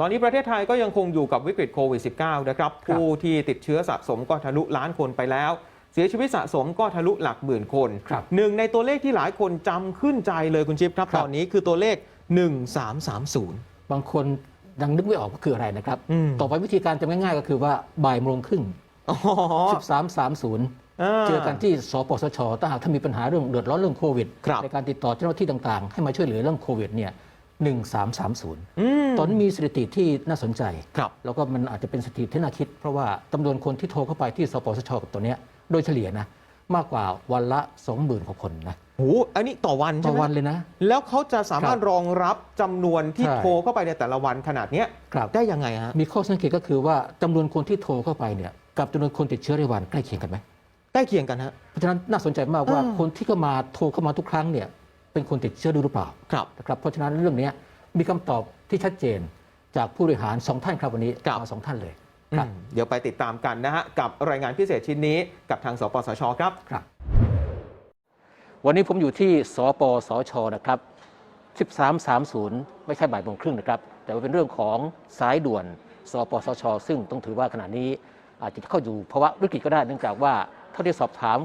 ตอนนี้ประเทศไทยก็ยังคงอยู่กับวิกฤตโควิด -19 นะครับครับ ผู้ที่ติดเชื้อสะสมก็ทะลุล้านคนไปแล้ว เสียชีวิตสะสมก็ทะลุหลักหมื่นคนครับหนึ่งในตัวเลขที่หลายคนจำขึ้นใจเลยคุณชิปครับครับตอนนี้คือตัวเลข 1330 บางคนยังนึกไม่ออกว่าคืออะไรนะครับอืมต่อไปวิธีการจำง่ายๆ ก็คือว่าบ่ายโมงครึ่งอ๋อ1330เจอกันที่สปสชถ้าหากท่านมีปัญหาเรื่องเดือดร้อนเรื่องโควิดครับในการติดต่อเจ้าหน้าที่ต่างๆ ให้มาช่วยเหลือเรื่องโควิดเนี่ย 1330อืมตอนนี้มีสถิติที่น่าสนใจครับแล้วก็มันอาจจะเป็นสถิติที่น่าคิด เพราะว่าจำนวนคนที่โทรเข้าไปที่สปสชกับตัวเนี้ยโดยเฉลี่ยนะ มากกว่าวันละ 20,000กว่าคนนะโหอันนี้ต่อวันต่ใช่อไหมวันเลยนะ แล้วเขาจะสามารถครับรองรับจำนวนที่ใช่โทรเข้าไปในแต่ละวันขนาดเนี้ยครับได้ยังไงฮะมีข้อสังเกตก็คือว่าจำนวนคนที่โทรเข้าไปเนี่ยกับจำนวนคนติดเชื้อในวันใกล้เคียงกันไหมใกล้เคียงกันฮะเพราะฉะนั้นน่าสนใจมากว่าอ่าคนที่เข้ามาโทรเข้ามาทุกครั้งเนี่ย เป็นคนติดเชื้อด้วยหรือเปล่าครับนะครับเพราะฉะนั้นเรื่องเนี้ยมีคำตอบที่ชัดเจนจากผู้บริหารสองท่านครับวันนี้ครับมาสองท่านเลยอืมเดี๋ยวไปติดตามกันนะฮะกับรายงานพิเศษชิ้นนี้กับทางสปสชครับครับ วันนี้ผมอยู่ที่สปสชนะครับ1330 ไม่ใช่บ่ายโมงครึ่งนะครับ แต่ว่าเป็นเรื่องของสายด่วน สปสช ซึ่งต้องถือว่าขณะนี้อาจจะเข้าอยู่ภาวะวิกฤตก็ได้เนื่องจากว่าเท่าที่สอบถาม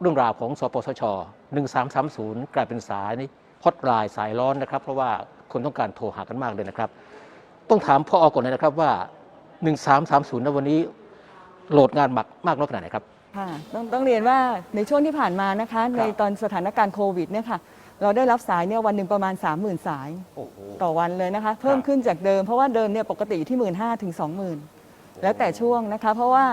เรื่องราวของสปสช 1330 กลายเป็นสายฮอตไลน์สายร้อนนะครับ เพราะว่าคนต้องการโทรหากันมากเลยนะครับ ต้องถามพ่ออก่อนเลยนะครับว่า 1330ในวันนี้โหลดงานหมักมากน้อยขนาดไหนครับค่ะต้องต้องเรียนว่าในช่วงที่ผ่านมานะคะ ในตอนสถานการณ์โควิดเนี่ยค่ะเราได้รับสายเนี่ยวันหนึ่งประมาณ 30,000 สายโอ้โหต่อวันเลยนะคะ เพิ่มขึ้นจากเดิมเพราะว่าเดิมเนี่ยปกติอยู่ที่ 1 5ื่นถึง20,000แล้วแต่ช่วงนะคะ เพราะว่า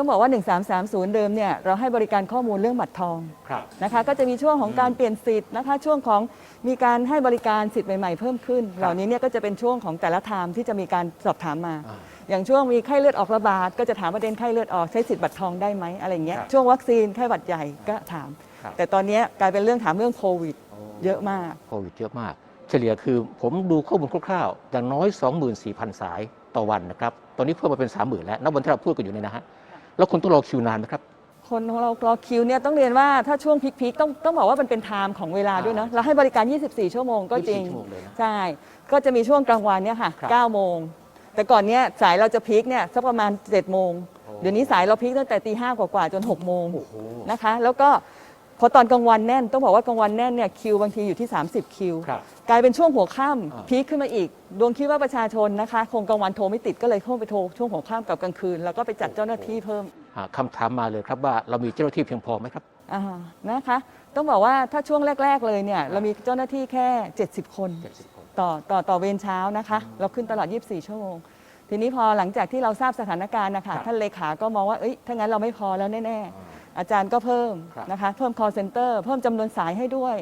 ต้องบอกว่า 1330 เดิมเนี่ยเราให้บริการข้อมูลเรื่องบัตรทองครับนะคะก็จะมีช่วงของการเปลี่ยนสิทธิ์นะคะช่วงของมีการให้บริการสิทธิ์ใหม่ๆเพิ่มขึ้น เหล่านี้เนี่ยก็จะเป็นช่วงของแต่ละไทม์ที่จะมีการสอบถามมาอ่าอย่างช่วงมีไข้เลือดออกระบาดก็จะถามประเด็นไข้เลือดออกใช้สิทธิ์บัตรทองได้ไหมอะไรอย่างเงี้ยครับช่วงวัคซีนไข้หวัดใหญ่ก็ถามครับแต่ตอนเนี้ยกลายเป็นเรื่องถามเรื่องโควิด เยอะมากโควิดเยอะมาก เฉลี่ยคือผมดูข้อมูลคร่าวๆอย่างน้อย 24,000 สายต่อวันนะครับ ตอนนี้เพิ่มมาเป็น 30,000 แล้วนับวันที่เราพูดกันอยู่เนี่ยนะฮะ แล้วคุณต้องรอคิวนานไหมครับ คนของเรารอคิวเนี่ยต้องเรียนว่าถ้าช่วงพีคๆต้องต้องบอกว่ามันเป็นไทม์ของเวลาด้วยเนาะเราให้บริการ 24 ชั่วโมงก็จริง 24ชั่วโมงเลยนะใช่ ก็จะมีช่วงกลางวันเนี่ยค่ะครับ9โมง แต่ก่อนเนี้ยสายเราจะพีคเนี่ยสักประมาณ7โมง โอ้ เดี๋ยวนี้สายเราพีคตั้งแต่ตีห้ากว่าๆจน6โมง โอ้โห นะคะแล้วก็ พอตอนกลางวันแน่นต้องบอกว่ากลางวันแน่นเนี่ยคิวบางทีอยู่ที่ 30 คิว ครับกลายเป็นช่วงหัวค่อ่าำพีคขึ้นมาอีก ดวงคิดว่าประชาชนนะคะคงกลางวันโทรไม่ติดก็เลยเข้าไปโทรช่วงหัวค่ำกับกลางคืน แล้วก็ไปจัดเจ้าหน้าที่เพิ่ม อ่าคำถามมาเลยครับว่าเรามีเจ้าหน้าที่เพียงพอไหมครับ อ่านะคะต้องบอกว่าถ้าช่วงแรก ๆ เลยเนี่ยเรามีเจ้าหน้าที่แค่ 70 คน70 คน ต่อต่อต่อเวรเช้านะคะ เราขึ้นตลอด 24 ชั่วโมง ทีนี้พอหลังจากที่เราทราบสถานการณ์นะคะครับ ท่านเลขาก็มองว่าเอ้ยถ้างั้นเราไม่พอแล้วแน่ ๆ อาจารย์ก็เพิ่มครับ นะคะ เพิ่ม call center เพิ่มจำนวนสายให้ด้วย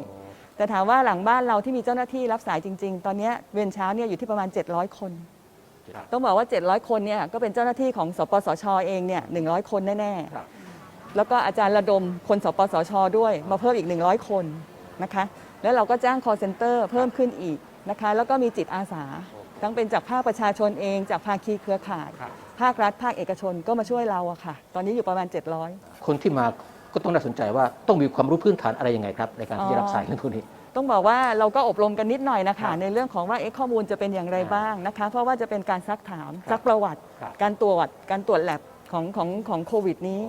แต่ถามว่าหลังบ้านเราที่มีเจ้าหน้าที่รับสายจริง ๆ ตอนเนี้ยเวรเช้าเนี่ยอยู่ที่ประมาณ 700 คน ครับ ต้องบอกว่า 700 คนเนี่ยก็เป็นเจ้าหน้าที่ของสปสชเองเนี่ย100 คนแน่ๆ ครับ แล้วก็อาจารย์ระดมคนสปสช ด้วยมาเพิ่มอีก 100 คนนะคะ แล้วเราก็จ้าง call center เพิ่มขึ้นอีกนะคะ แล้วก็มีจิตอาสา ทั้งเป็นจากภาคประชาชนเองจากภาคีเครือข่าย ครับ ภาครัฐ ภาคเอกชนก็มาช่วยเราอะค่ะ ตอนนี้อยู่ประมาณ 700 คนที่มาก็ต้องน่าสนใจว่าต้องมีความรู้พื้นฐานอะไรยังไงครับ ในการที่จะรับอ๋อสายเรื่องพวกนี้ ต้องบอกว่าเราก็อบรมกันนิดหน่อยนะครัคะบในเรื่องของว่าเอ๊ะข้อมูลจะเป็นอย่างไรบ้างนะคะ เพราะว่าจะเป็นการซักถามครับซักประวัติครับการตรวจการตรวจแลบของของของโควิดนี้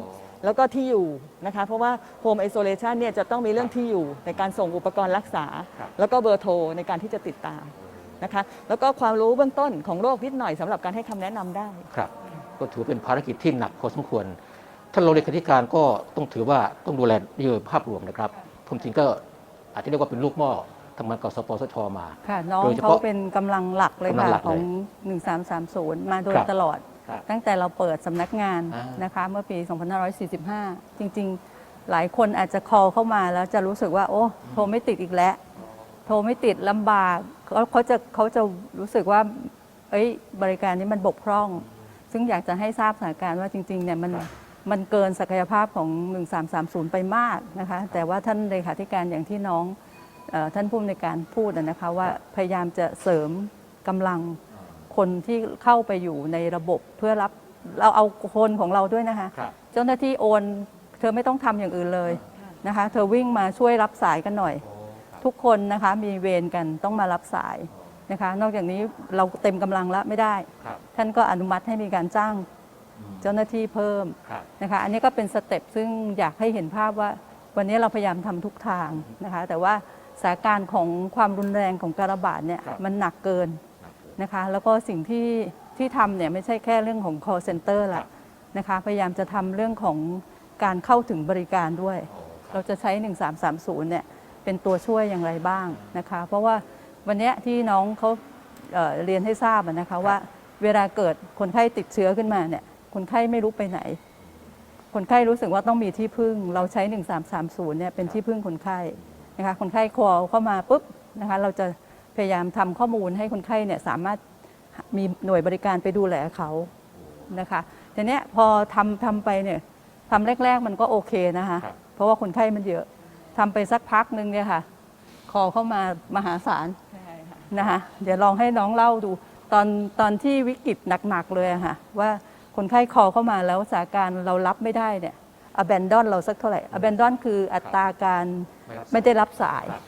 แล้วก็ที่อยู่นะคะ เพราะว่า Home Isolation เนี่ยจะต้องมีเรื่องที่อยู่ในการส่งอุปกรณ์รักษาครับแล้วก็เบอร์โทรในการที่จะติดตามนะคะ แล้วก็ความรู้เบื้องต้นของโรคนิดหน่อยสำหรับการให้คำแนะนำได้ ครับ ก็ถือเป็นภารกิจที่หนักพอสมควรท่านรองเลขาธิการก็ต้องถือว่าต้องดูแลนโยบายภาพรวมนะครับผมจริงก็อาจจะเรียกว่าเป็นลูกหม้อทำงานกับสปสชมา ค่ะน้องโดยเฉเขาพาะเป็นกำลังหลักเลยกำลังค่ะหลักขเลอยง1330 มาโดยครับตลอดครับตั้งแต่เราเปิดสำนักงานอ่านนะคะเมื่อปี 2545 จริง ๆ หลายคนอาจจะคอเข้ามาแล้วจะรู้สึกว่า โอ้โทรไม่ติดอีกแล้ว โทรไม่ติดลำบากเขาเขาจะเขาจะรู้สึกว่าเอ้ยบริการนี้มันบกพร่อง ซึ่งอยากจะให้ทราบสถานการณ์ว่าจริงๆเนี่ยมัน มันเกินศักยภาพของ 1330 ไปมากนะคะ แต่ว่าท่านเลขาธิการอย่างที่น้องเออท่านผู้อำนวยการพูดนะนะคะว่าพยายามจะเสริมกำลังคนที่เข้าไปอยู่ในระบบเพื่อรับเราเอาคนของเราด้วยนะคะครับเจ้าหน้าที่โอน เธอไม่ต้องทำอย่างอื่นเลยนะคะ เธอวิ่งมาช่วยรับสายกันหน่อย ทุกคนนะคะมีเวรกันต้องมารับสายนะคะ นอกจากนี้เราเต็มกำลังแล้วไม่ได้ครับท่านก็อนุมัติให้มีการจ้าง เจ้าหน้าที่เพิ่มครับนะคะอันนี้ก็เป็นสเต็ปซึ่งอยากให้เห็นภาพว่าวันนี้เราพยายามทำทุกทางนะคะแต่ว่าสถานการณ์ของความรุนแรงของการระบาดเนี่ยครับมันหนักเกินนะคะแล้วก็สิ่งที่ที่ทำเนี่ยไม่ใช่แค่เรื่องของ call center ละนะคะพยายามจะทำเรื่องของการเข้าถึงบริการด้วย เราจะใช้ 1330เนี่ยเป็นตัวช่วยอย่างไรบ้างนะคะเพราะว่าวันเนี้ยที่น้องเขาเอ่อเรียนให้ทราบอะนะคะว่าเวลาเกิดคนไข้ติดเชื้อขึ้นมาเนี่ย คนไข้ไม่รู้ไปไหน คนไข้รู้สึกว่าต้องมีที่พึ่ง เราใช้ 1330เนี่ยเป็นที่พึ่งคนไข้นะคะคนไข้คอเข้ามาปุ๊บนะคะเราจะพยายามทำข้อมูลให้คนไข้เนี่ยสามารถมีหน่วยบริการไปดูแลเขานะคะทีเนี้ยพอทำทำไปเนี่ยทำแรก ๆ มันก็โอเคนะคะครับเพราะว่าคนไข้มันเยอะทำไปสักพักหนึ่งเนี่ยค่ะ คอเข้ามามหาศาลใช่ค่ะนะคะเดี๋ยวลองให้น้องเล่าดู ตอนตอนที่วิกฤตหนัก ๆ เลยอะค่ะว่า คนไข้คอเข้ามาแล้วสถานการณ์เรารับไม่ได้เนี่ย abandon เราสักเท่าไหร่ abandon คืออัตราการไม่รับสายไม่ได้รับสายครับ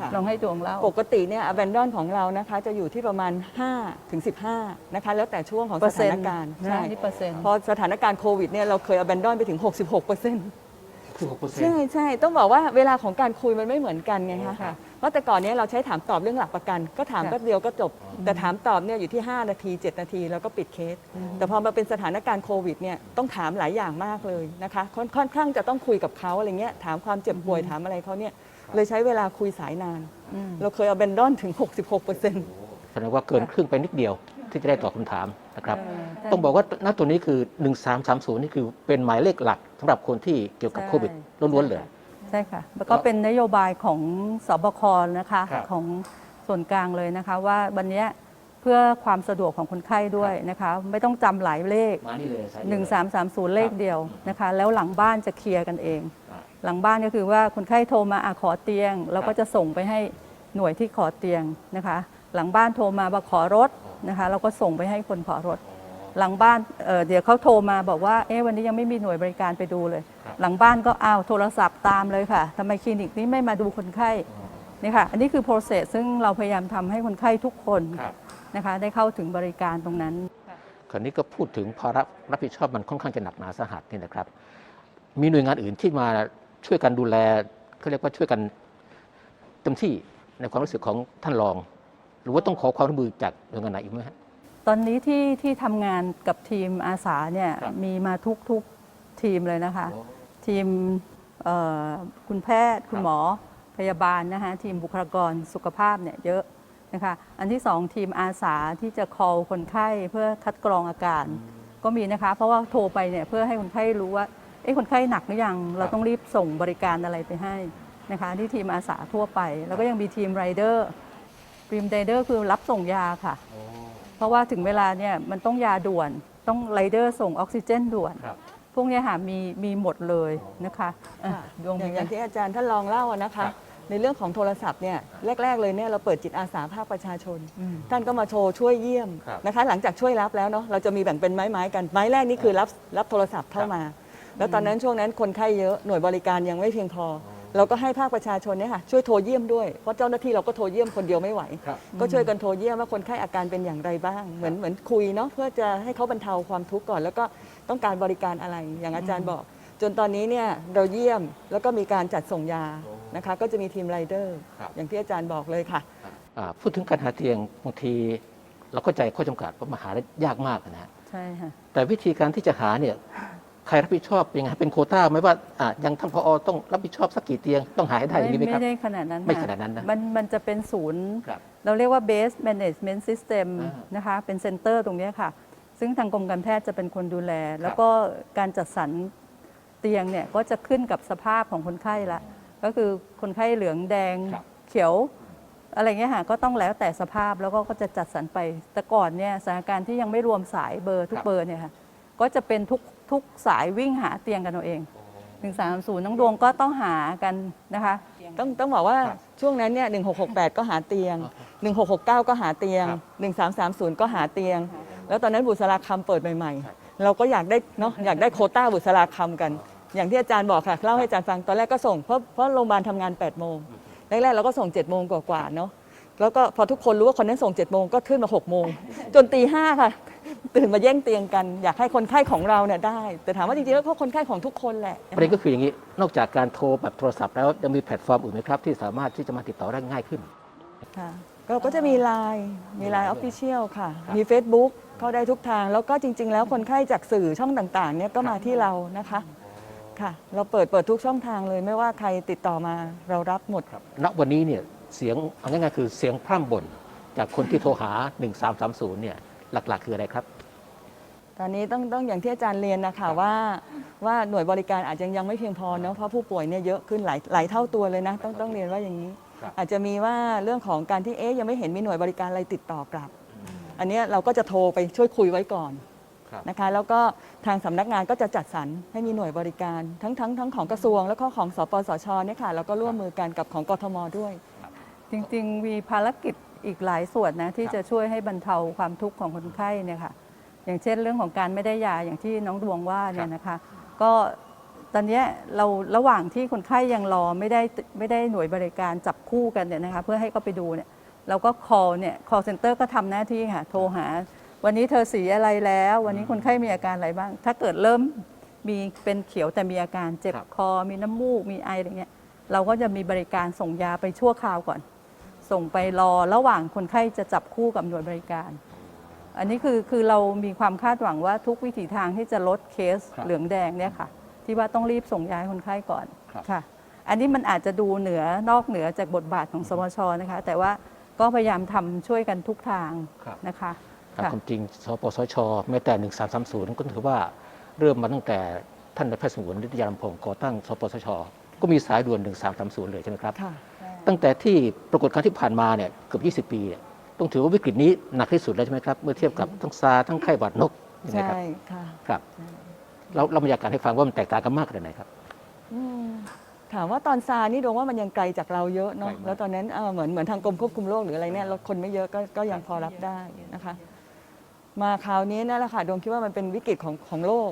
ค่ะลองให้ดวงเล่า ปกติเนี่ย abandon ของเรานะคะจะอยู่ที่ประมาณ5ถึง15นะคะแล้วแต่ช่วงของเปอสร์เซ็ถานนต์การณ์นะใช่นี่เปอร์เซ็นต์ พอสถานการณ์โควิดเนี่ยเราเคย abandon ไปถึง 66เปอร์เซ็นต์ คือ6%เปอร์เซ็นใช่ต์ใช่ต้องบอกว่าเวลาของการคุยมันไม่เหมือนกันไงคะค่ะเพราะแต่ก่อนเนี้เราใช้ถามตอบเรื่องหลักประกัน ก็ถามค่ะแป๊บเดียวก็จบ แต่ถามตอบเนี่ยอยู่ที่ 5 นาที 7 นาที แล้วก็ปิดเคส แต่พอมาเป็นสถานการณ์โควิดเนี่ยต้องถามหลายอย่างมากเลยนะคะค่อนค่อนข้างจะต้องคุยกับเขาอะไรเงี้ยถามความเจ็บป่วยถามอะไรเขาเนี่ยเลยใช้เวลาคุยสายนาน อืม เราเคย abandon ถึง 66เปอร์เซ็นต์ แสดงว่าเกินครึ่งไปนิดเดียว ที่จะได้ตอบคำถามนะครับเออต้องบอกว่าณตัวนี้คือ 1330 นี่คือเป็นหมายเลขหลักสำหรับคนที่เกี่ยวกับใช่โควิดล้วนๆเลยใช่ค่ะแล้วก็เป็นนโยบายของสบคนะคะครับของส่วนกลางเลยนะคะ ว่าวันเนี้ยเพื่อความสะดวกของคนไข้ด้วยนะคะ ไม่ต้องจำหลายเลขมานี่เลยสายเดียวเลย1330 เลขเดียวนะคะ แล้วหลังบ้านจะเคลียร์กันเองครับหลังบ้านก็คือว่าคนไข้โทรมาอะขอเตียง เราครัก็บจะส่งไปให้หน่วยที่ขอเตียงนะคะ หลังบ้านโทรมาบอกขอรถ นะคะ เราก็ส่งไปให้คนขอรถ หลังบ้านเอ่อเดี๋ยวเขาโทรมาบอกว่า เอ๊ะวันนี้ยังไม่มีหน่วยบริการไปดูเลยครับหลังบ้านก็อ้าวโทรศัพท์ตามเลยค่ะทำไมคลินิกนี้ไม่มาดูคนไข้นี่ค่ะ อันนี้คือ process ซึ่งเราพยายามทำให้คนไข้ทุกคนครับนะคะ ได้เข้าถึงบริการตรงนั้นคราวนี้ก็พูดถึงภาระรับผิดชอบมันค่อนข้างจะหนักหนาสาหัสนี่นะครับ มีหน่วยงานอื่นที่มาช่วยกันดูแลเขาเรียกว่าช่วยกันเต็มที่ในความรู้สึกของท่านรองห รือว่าต้องขอความร่วมมือจากหน่วยงานไหนอีกไหมฮะ ตอนนี้ที่ที่ทำงานกับทีมอาสาเนี่ยครับ มีมาทุกทุกทีมเลยนะคะ ทีมเอ่อคุณแพทย์คุณหมอพยาบาลนะคะทีมบุคลากรสุขภาพเนี่ยเยอะนะคะอันที่สองทีมอาสาที่จะ call คนไข้เพื่อคัดกรองอาการ ก็มีนะคะ เพราะว่าโทรไปเนี่ยเพื่อให้คนไข้รู้ว่าเอ้คนไข้หนักหรือยังเราต้องรีบส่งบริการอะไรไปให้นะคะที่ทีมอาสาทั่วไป แล้วก็ยังมีทีมไรเดอร์ ทีมไรเดอร์คือรับส่งยาค่ะ เพราะว่าถึงเวลาเนี่ยมันต้องยาด่วน ต้องไรเดอร์ส่งออกซิเจนด่วน ครับ พวกเนี้ยค่ะมีมีหมดเลยนะคะอะค่ะดวงอย่างมีอย่างที่อาจารย์ท่านลองเล่าอะนะครัคะ บ ในเรื่องของโทรศัพท์เนี่ยแรก ๆ เลยเนี่ยเราเปิดจิตอาสาภาคประชาชน อืม ท่านก็มาโชว์ช่วยเยี่ยมครับนะคะ หลังจากช่วยรับแล้วเนาะเราจะมีแบ่งเป็นไม้ๆกันไม้แรกนี่คือรับรับโทรศัพท์เข้ามา แล้วตอนนั้นช่วงนั้นคนไข้เยอะหน่วยบริการยังไม่เพียงพอ เราก็ให้ภาคประชาชนเนี่ยค่ะช่วยโทรเยี่ยมด้วยเพราะเจ้าหน้าที่เราก็โทรเยี่ยมคนเดียวไม่ไหว ครับก็ช่วยกันโทรเยี่ยมว่าคนไข้อาการเป็นอย่างไรบ้าง เหมือนเหมือนคุยเนาะเพื่อจะให้เขาบรรเทาความทุกข์ก่อน แล้วก็ต้องการบริการอะไรอย่างอาจารย์บอก จนตอนนี้เนี่ยเราเยี่ยมแล้วก็มีการจัดส่งยานะคะ ก็จะมีทีมไรเดอร์ครับ อย่างที่อาจารย์บอกเลยค่ะ อ่าพูดถึงการหาเตียงบางที เราเข้าใจข้อจำกัดว่ามาหาได้ยากมากนะฮะใช่ค่ะแต่วิธีการที่จะหาเนี่ย ใครรับผิดชอบยังไงเป็นโควต้าไหมว่าอะยังท่านพอต้องรับผิดชอบสักกี่เตียงต้องหาให้ได้อย่างนี้ไหมครับ ไม่ได้ขนาดนั้นไม่ค่ะขนาดนั้นนะมันมันจะเป็นศูนย์ ครับ เราเรียกว่า base management system อ่านะคะ เป็นเซ็นเตอร์ตรงเนี้ยค่ะ ซึ่งทางกรมการแพทย์จะเป็นคนดูแล แล้วก็การจัดสรรเตียงเนี่ยก็จะขึ้นกับสภาพของคนไข้ละ ก็คือคนไข้เหลืองแดงครับ เขียว อะไรเงี้ยค่ะก็ต้องแล้วแต่สภาพแล้วก็ก็จะจัดสรรไปแต่ก่อนเนี่ยสถานการณ์ที่ยังไม่รวมสายเบอร์ทุกเบอร์เนี่ยค่ะก็จะเป็นทุก ทุกสายวิ่งหาเตียงกันเอาเองถึงสามศูนย์น้องดวงก็ต้องหากันนะคะ ต้องต้องบอกว่าครับช่วงนั้นเนี่ย1668 ก็หาเตียง 1669 ก็หาเตียงครับ1330 ก็หาเตียง แล้วตอนนั้นบุษราคำเปิดใหม่ ๆ เราก็อยากได้เนาะอยากได้โควต้าบุษราคำกัน อย่างที่อาจารย์บอกค่ะเล่าให้อาจารย์ฟังตอนแรกก็ส่งเพราะเพราะโรงพยาบาลทำงาน 8 โมงแรกๆเราก็ส่ง 7 โมงกว่าๆเนาะแล้วก็พอทุกคนรู้ว่าคนนั้นส่ง7จ็ดโมงก็ขึ้นมา6กโมง จนตีห้าค่ะ ตื่นมาแย่งเตียงกัน อยากให้คนไข้ของเราเนี่ยได้ แต่ถามว่าจริงๆแล้วก็คนไข้ของทุกคนแหละประเด็นก็คืออย่างนี้ นอกจากการโทรแบบโทรศัพท์แล้วยังมีแพลตฟอร์มอื่นไหมครับ ที่สามารถที่จะมาติดต่อได้ง่ายขึ้น ค่ะก็ก็จะมีไลน์มีไลน์ออฟฟิเชียลค่ะมี Facebook เข้าได้ทุกทาง แล้วก็จริง ๆ แล้วคนไข้จากสื่อช่องต่างๆเนี่ยก็มาที่เรานะคะค่ะ เราเปิดเปิดทุกช่องทางเลยไม่ว่าใครติดต่อมาเรารับหมด ณวันนี้เนี่ยเสียงเอาง่ายๆคือเสียงพร่ำบ่นจากคนที่โทรหา 1330เนี่ยหลักๆ คืออะไรครับ ตอนนี้ต้องต้องอย่างที่อาจารย์เรียนนะคะว่าว่าหน่วยบริการอาจจะยังไม่เพียงพอเนาะเพราะผู้ป่วยเนี่ยเยอะขึ้นหลายหลายเท่าตัวเลยนะ ต้องต้องเรียนว่าอย่างนี้ครับอาจจะมีว่าเรื่องของการที่เอ๊ยยังไม่เห็นมีหน่วยบริการอะไรติดต่อกลับ อันเนี้ยเราก็จะโทรไปช่วยคุยไว้ก่อนครับนะคะแล้วก็ทางสำนักงานก็จะจัดสรรให้มีหน่วยบริการ ทั้งทั้งทั้งของกระทรวง แล้วก็ของสปสชเนี่ยค่ะแล้วก็ร่วมมือกันกับของกทมด้วย จริงๆมีภารกิจอีกหลายส่วนนะที่ครับจะช่วยให้บรรเทาความทุกข์ของคนไข้เนี่ยค่ะ อย่างเช่นเรื่องของการไม่ได้ยาอย่างที่น้องดวงว่าเนี่ยนะคะ ก็ตอนเนี้ยเราระหว่างที่คนไข้ยังรอไม่ได้ไม่ได้หน่วยบริการจับคู่กันเนี่ยนะคะเพื่อให้เขาไปดูเนี่ยเราก็ call เนี่ย call center ก็ทำหน้าที่ค่ะโทรหา วันนี้เธอสีอะไรแล้ว วันนี้คนไข้มีอาการอะไรบ้าง ถ้าเกิดเริ่มมีเป็นเขียวแต่มีอาการเจ็บครับคอ มีน้ำมูก มีไออะไรเงี้ย เราก็จะมีบริการส่งยาไปชั่วคราวก่อน ส่งไปรอระหว่างคนไข้จะจับคู่กับหน่วยบริการ อันนี้คือคือเรามีความคาดหวังว่าทุกวิถีทางที่จะลดเคสครับเหลืองแดงเนี่ยค่ะ ที่ว่าต้องรีบส่งยาให้คนไข้ก่อนครับ ค่ะ อันนี้มันอาจจะดูเหนือนอกเหนือจากบทบาทของสมชนะคะ แต่ว่าก็พยายามทำช่วยกันทุกทางครับนะคะตามค่ะ ความจริงสปสชแม้แต่ 1330 ก็ถือว่าเริ่มมาตั้งแต่ท่านนายแพทย์สงวนฤทธิยาลำพงศ์ก่อตั้งสปสช ก็มีสายด่วน 1330 เลยใช่ไหมครับค่ะตั้งแต่ที่ปรากฏการณ์ที่ผ่านมาเนี่ยเกือบ 20 ปีเนี่ย ต้องถือว่าวิกฤตนี้หนักที่สุดแล้วใช่ไหมครับ เมื่อเทียบกับทั้งซาร์ทั้งไข้หวัดนกยังไงใช่ครับค่ะครับเราเรามาอยากการให้ฟังว่ามันแตกต่างกันมากขนาดไหนครับอืมถามว่าตอนซาร์นี่ดวงว่ามันยังไกลจากเราเยอะเนาะไกลมากแล้วตอนนั้นเอ่อเหมือนเหมือนทางกรมควบคุมโรคหรืออะไรเนี่ยเราคนไม่เยอะก็ก็ยังพอรับได้นะคะ มาคราวนี้นั่นแหละค่ะดวงคิดว่ามันเป็นวิกฤตของของโลก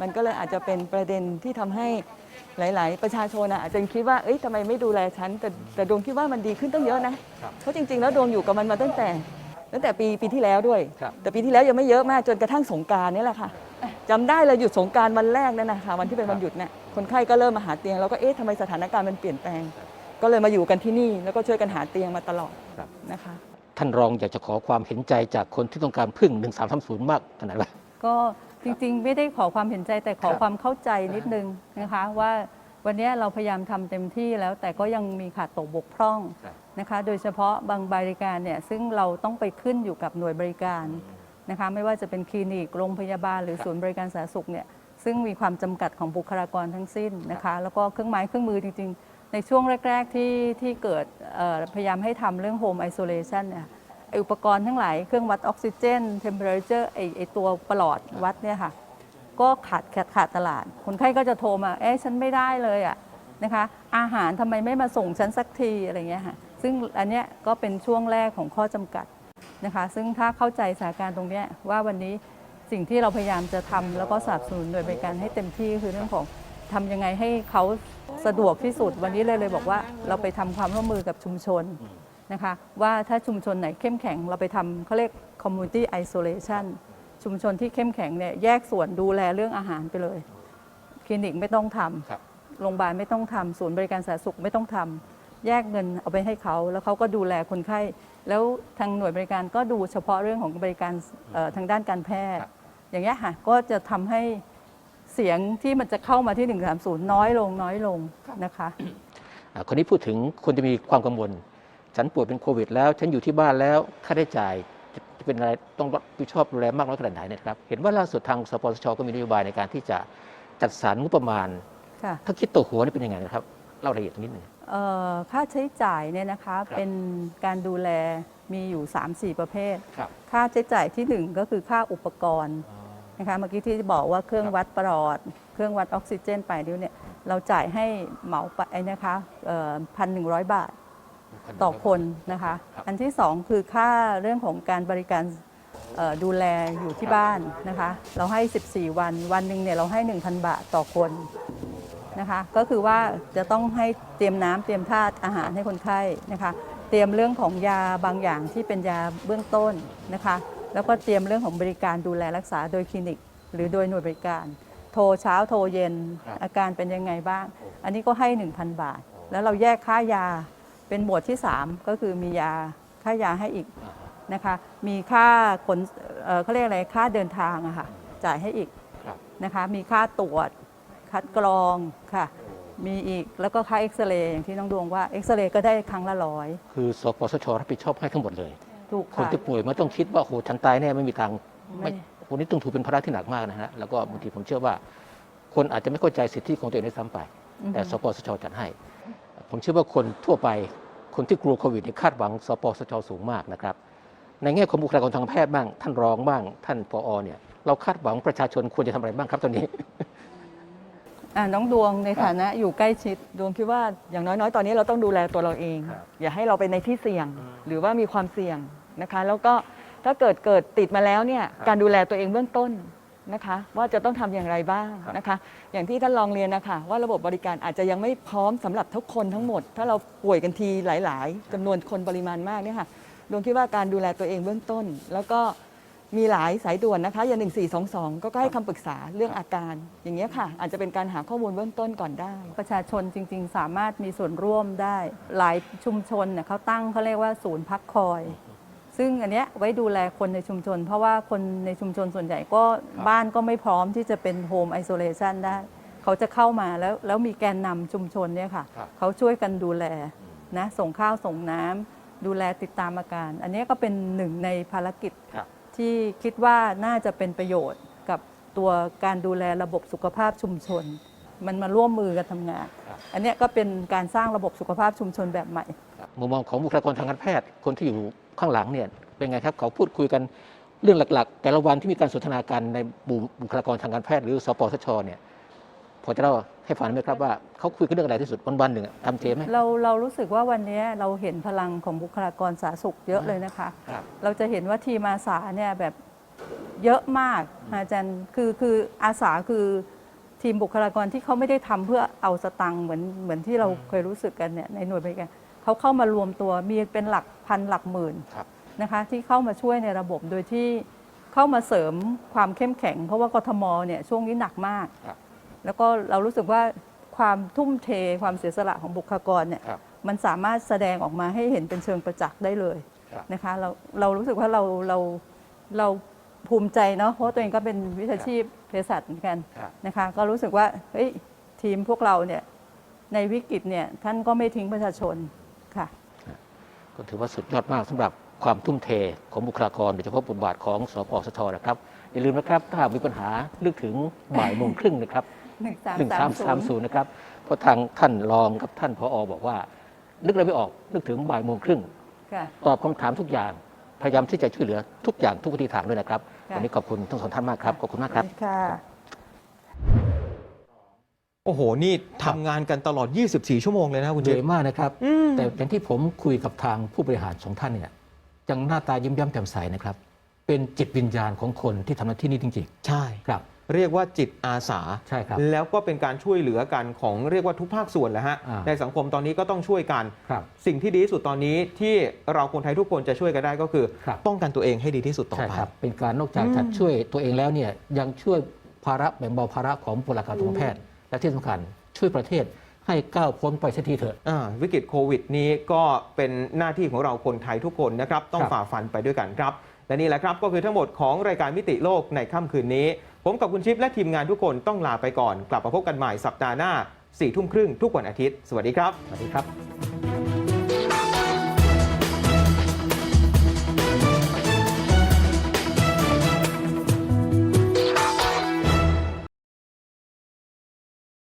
มันก็เลยอาจจะเป็นประเด็นที่ทำให้ หลาย ๆ ประชาชนอะอาจจะคิดว่าเอ้ยทำไมไม่ดูแลฉันแต่แต่ดวงคิดว่ามันดีขึ้นตั้งเยอะนะ เพราะจริง ๆ แล้วดวงอยู่กับมันมาตั้งแต่ ตั้งแต่ปีปีที่แล้วด้วยครับแต่ปีที่แล้วยังไม่เยอะมากจนกระทั่งสงกรารนี่แหละค่ะจำได้เลยหยุดสงกรารวันแรกนั่นนะคะวันที่เป็นวันหยุดเนี่ยคนไข้ก็เริ่มมาหาเตียงแล้วก็เอ๊ะทำไมสถานการณ์มันเปลี่ยนแปลง ก็เลยมาอยู่กันที่นี่แล้วก็ช่วยกันหาเตียงมาตลอดครับนะคะท่านรองอยากจะขอความเห็นใจจากคนที่ต้องการพึ่ง 1330 มากขนาดไหนก็ จริงๆ ไม่ได้ขอความเห็นใจแต่ขอครับความเข้าใจนิดนึงนะคะว่าวันนี้เราพยายามทำเต็มที่แล้วแต่ก็ยังมีขาดตกบกพร่องครับนะคะ โดยเฉพาะบางบริการเนี่ยซึ่งเราต้องไปขึ้นอยู่กับหน่วยบริการนะคะไม่ว่าจะเป็นคลินิกโรงพยาบาลหรือศูนย์บริการสาธารณสุขเนี่ยซึ่งมีความจำกัดของบุคลากรทั้งสิ้นนะคะ แล้วก็เครื่องไม้เครื่องมือจริง ๆ ในช่วงแรก ๆ ที่ที่เกิดเอ่อพยายามให้ทำเรื่อง Home Isolation เนี่ยไอ้ อุปกรณ์ทั้งหลายเครื่องวัดออกซิเจน temperature ไอ้ไอ้ตัวประหลอดวัดเนี่ยค่ะ ก็ขาดขาดขาดตลาด คนไข้ก็จะโทรมา เอ๊ะฉันไม่ได้เลยอะนะคะ อาหารทำไมไม่มาส่งฉันสักทีอะไรเงี้ยค่ะ ซึ่งอันเนี้ยก็เป็นช่วงแรกของข้อจำกัดนะคะ ซึ่งถ้าเข้าใจสถานการณ์ตรงเนี้ยว่าวันนี้สิ่งที่เราพยายามจะทำแล้วก็สนับสนุนโดยบริการให้เต็มที่คือเรื่องของทำยังไงให้เขาสะดวกที่สุดวันนี้เลยเลยบอกว่าเราไปทำความร่วมมือกับชุมชน นะคะว่าถ้าชุมชนไหนเข้มแข็งเราไปทำเขาเรียก community isolation ชุมชนที่เข้มแข็งเนี่ยแยกส่วนดูแลเรื่องอาหารไปเลย คลินิกไม่ต้องทครับำโรงพยาบาลไม่ต้องทำศูนย์บริการสาธารณสุขไม่ต้องทำแยกเงินเอาไปให้เขา แล้วเขาก็ดูแลคนไข้ แล้วทางหน่วยบริการก็ดูเฉพาะเรื่องของบริการเอ่อทางด้านการแพทย์ ครับ อย่างเงี้ยค่ะก็จะทำให้เสียงที่มันจะเข้ามาที่ 130 น้อยลงน้อยลงนะคะ อ่าคนนี้พูดถึงคนจะมีความกังวล ฉันป่วยเป็นโควิด แล้ว ฉันอยู่ที่บ้านแล้วค่าใช้จ่ายจะจะเป็นอะไรต้องรับผิดชอบดูแลมากน้อยขนาดไหนเนยครับ เห็นว่าล่าสุดทางสปสชก็มีนโยบายในการที่จะจัดสรรงบประมาณค่ะถ้าคิดตัวหัวนี่เป็นยังไงนะครับเล่ารายละเอียดตรงนิดหนึ่งเอ่อค่าใช้จ่ายเนี่ยนะคะครับเป็นการดูแลมีอยู่ 3-4 ประเภทครับค่าใช้จ่ายที่ 1 ก็คือค่าอุปกรณ์นะคะเมื่อกี้ที่บอกว่าเครื่องครับวัดปลอด เครื่องวัดออกซิเจนปลายนิ้วเนี่ยเราจ่ายให้เหมาไปนะคะพันหนึ่งร้อยบาท ต่อคนนะคะครับอันที่2คือค่าเรื่องของการบริการเอ่อดูแลอยู่ที่บ้านนะคะ เราให้ 14 วัน วันหนึ่งเนี่ยเราให้ 1,000 บาทต่อคนนะคะ ก็คือว่าจะต้องให้เตรียมน้ำเตรียมท่าอาหารให้คนไข้นะคะ เตรียมเรื่องของยาบางอย่างที่เป็นยาเบื้องต้นนะคะ แล้วก็เตรียมเรื่องของบริการดูแลรักษาโดยคลินิก หรือโดยหน่วยบริการ โทรเช้าโทรเย็นครับอาการเป็นยังไงบ้าง อันนี้ก็ให้ 1,000 บาท แล้วเราแยกค่ายา เป็นหมวดที่ 3 ก็คือมียาค่ายาให้อีกนะคะ มีค่าขนเอ่อเขาเรียกอะไรค่าเดินทางอะค่ะจ่ายให้อีกครับ นะคะ มีค่าตรวจ คัดกรองค่ะ มีอีกแล้วก็ค่าเอ็กซเรย์อย่างที่น้องดวงว่าเอ็กซเรย์ก็ได้ครั้งละร้อยคือสปสชรับผิดชอบให้ทั้งหมดเลย ถูกคนค่ะ ที่ป่วยไม่ต้องคิดว่าโอ้โหฉันตายแน่ไม่มีทางไม่ ไม่คนนี้ต้องถือเป็นภาระที่หนักมากนะฮะแล้วก็บางทีผมเชื่อว่า คนอาจจะไม่เข้าใจสิทธิของตัวเองด้วยซ้ำไปแต่สปสชจัดให้ ผมเชื่อว่าคนทั่วไป คนที่กลัวโควิดเนี่ยคาดหวังสปสชสูงมากนะครับ ในแง่ของบุคลากรทางแพทย์บ้าง ท่านรองบ้าง ท่านผอเนี่ย เราคาดหวังประชาชนควรจะทำอะไรบ้างครับตอนนี้อ่าน้องดวงในฐานะอยู่ใกล้ชิดดวงคิดว่าอย่างน้อยๆ ตอนนี้เราต้องดูแลตัวเราเองครับอย่าให้เราไปในที่เสี่ยง หรือว่ามีความเสี่ยงนะคะ แล้วก็ถ้าเกิดเกิดติดมาแล้วเนี่ยการดูแลตัวเองเบื้องต้น นะคะว่าจะต้องทำอย่างไรบ้างนะคะ อย่างที่ท่านลองเรียนนะคะว่าระบบบริการอาจจะยังไม่พร้อมสำหรับทุกคนทั้งหมด ถ้าเราป่วยกันทีหลาย ๆจำนวนคนปริมาณมากเนี่ยค่ะดวงคิดว่าการดูแลตัวเองเบื้องต้น แล้วก็มีหลายสายด่วนนะคะอย่าง1422ก็ก็ให้คำปรึกษาเรื่องอาการ อย่างเงี้ยค่ะ อาจจะเป็นการหาข้อมูลเบื้องต้นก่อนได้ ประชาชนจริง ๆ สามารถมีส่วนร่วมได้ หลายชุมชนเนี่ยเขาตั้งเขาเรียกว่าศูนย์พักคอย ซึ่งอันเนี้ยไว้ดูแลคนในชุมชน เพราะว่าคนในชุมชนส่วนใหญ่ก็บ้านก็ไม่พร้อมที่จะเป็นโฮมไอโซเลชันได้ เขาจะเข้ามาแล้วแล้วมีแกนนำชุมชนเนี่ยค่ะ ครับ เขาช่วยกันดูแลนะส่งข้าวส่งน้ำดูแลติดตามอาการ อันเนี้ยก็เป็นหนึ่งในภารกิจ ครับ ที่คิดว่าน่าจะเป็นประโยชน์กับตัวการดูแลระบบสุขภาพชุมชน มันมาร่วมมือกันทำงาน ครับ อันเนี้ยก็เป็นการสร้างระบบสุขภาพชุมชนแบบใหม่ครับมุมมองของบุคลากรทางการแพทย์ คนที่อยู่ ข้างหลังเนี่ยเป็นไงครับเขาพูดคุยกันเรื่องหลักๆ แต่ละวันที่มีการสนทนากันในบุบุคลากรทางการแพทย์หรือสปสชเนี่ยพอจะเล่าให้ฟังได้ไหมครับว่าเขาคุยกันเรื่องอะไรที่สุดวันๆหนึ่งอะทำเจไหมเราเรารู้สึกว่าวันเนี้ยเราเห็นพลังของบุคลากรสาธารณสุขเยอะเลยนะคะครับเราจะเห็นว่าทีมอาสาเนี่ยแบบเยอะมากอาจารย์คือคืออาสาคือทีมบุคลากรที่เขาไม่ได้ทำเพื่อเอาสตังค์เหมือนเหมือนที่เราเคยรู้สึกกันเนี่ยในหน่วยบริการ เขาเข้ามารวมตัวมีเป็นหลักพันหลักหมื่นครับนะคะที่เข้ามาช่วยในระบบโดยที่เข้ามาเสริมความเข้มแข็ง เพราะว่ากทมเนี่ยช่วงนี้หนักมากครับแล้วก็เรารู้สึกว่าความทุ่มเทความเสียสละของบุคลากรเนี่ยครับมันสามารถแสดงออกมาให้เห็นเป็นเชิงประจักษ์ได้เลยครับนะคะเราเรารู้สึกว่าเราเราเราภูมิใจเนาะเพราะว่าตัวเองก็เป็นวิชาชีพเภสัชเหมือนกันครับนะคะก็รู้สึกว่าเฮ้ยทีมพวกเราเนี่ยในวิกฤตเนี่ยท่านก็ไม่ทิ้งประชาชน ค่ะ ก็ถือว่าสุดยอดมากสำหรับความทุ่มเทของบุคลากรโดยเฉพาะบทบาทของสปสชนะครับ อย่าลืมนะครับถ้าหากมีปัญหานึกถึงบ่ายโมงครึ่งนะครับ1330 1330นะครับเพราะทางท่านรองกับท่านพออบอกว่านึกอะไรไม่ออกนึกถึงบ่ายโมงครึ่งค่ะตอบคำถามทุกอย่างพยายามที่จะช่วยเหลือทุกอย่างทุกวิธีทางด้วยนะครับค่ะวันนี้ขอบคุณทั้งสองท่านมากครับขอบคุณมากครับค่ะโอ้โห นี่ทำงานกันตลอด 24 ชั่วโมงเลยนะคุณเหเจนื่อยมากนะครับ อืมแต่อย่างที่ผมคุยกับทางผู้บริหารสองท่านเนี่ยยังหน้าตายิ้มแย้มแจ่มใสนะครับ เป็นจิตวิญญาณของคนที่ทำหน้าที่นี้จริงใช่ ๆ ครับ เรียกว่าจิตอาสา ใช่ครับ แล้วก็เป็นการช่วยเหลือกันของเรียกว่าทุกภาคส่วนแหละฮะ อ่า ในสังคมตอนนี้ก็ต้องช่วยกัน ครับ สิ่งที่ดีที่สุดตอนนี้ที่เราคนไทยทุกคนจะช่วยกันได้ก็คือ ครับ ป้องกันตัวเองให้ดีที่สุดต่อใช่ไป ครับ เป็นการนอกจากอืมจะช่วยตัวเองแล้วเนี่ยยังช่วยภาระแบ่งเบาภาระของบุคลากรทางแพทย์ และที่สำคัญช่วยประเทศให้ก้าวพ้นไปสักทีเถอะอ่าวิกฤตโควิดนี้ก็เป็นหน้าที่ของเราคนไทยทุกคนนะครับ ต้องครับฝ่าฟันไปด้วยกันครับ และนี่แหละครับก็คือทั้งหมดของรายการมิติโลกในค่ำคืนนี้ ผมกับคุณชิปและทีมงานทุกคนต้องลาไปก่อน กลับมาพบกันใหม่สัปดาห์หน้า4ี่ทุ่มครึ่งทุกวันอาทิตย์ สวัสดีครับ สวัสดีครับ